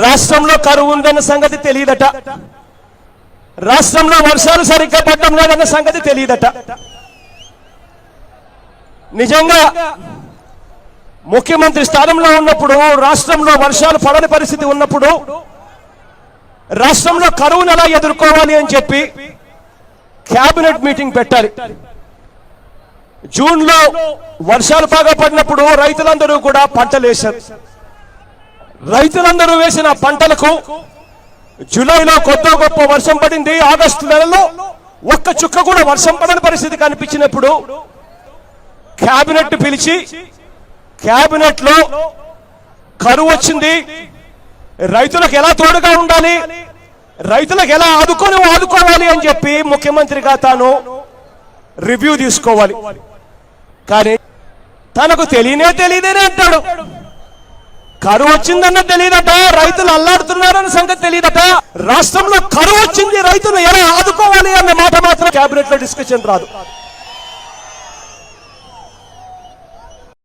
రాష్ట్రంలో కరువు ఉందన్న సంగతి తెలియదట. రాష్ట్రంలో వర్షాలు సరిగ్గా పడడం లేదన్న సంగతి తెలియదట. నిజంగా ముఖ్యమంత్రి స్థానంలో ఉన్నప్పుడు రాష్ట్రంలో వర్షాలు పడని పరిస్థితి ఉన్నప్పుడు రాష్ట్రంలో కరువును ఎలా ఎదుర్కోవాలి అని చెప్పి క్యాబినెట్ మీటింగ్ పెట్టాలి. జూన్లో వర్షాలు బాగా పడినప్పుడు రైతులందరూ కూడా పంటలు వేశారు రైతులందరూ వేసిన పంటలకు జూలైలో కొత్త గొప్ప వర్షం పడింది. ఆగస్టు నెలలో ఒక్క చుక్క కూడా వర్షం పడని పరిస్థితి కనిపించినప్పుడు క్యాబినెట్ పిలిచి క్యాబినెట్లో కరువు వచ్చింది. రైతులకు ఎలా తోడుగా ఉండాలి? రైతులకు ఎలా ఆదుకొని ఆదుకోవాలి అని చెప్పి ముఖ్యమంత్రిగా తాను రివ్యూ తీసుకోవాలి. కానీ తనకు తెలియనే తెలియదేనే అంటాడు. కరువు వచ్చిందన్న తెలియదట. రైతులు అల్లాడుతున్నారన్న సంగతి తెలియదట. రాష్ట్రంలో కరువు వచ్చింది రైతులు ఎలా ఆదుకోవాలి అన్న మాట మాత్రం కేబినెట్లో డిస్కషన్ రాదు.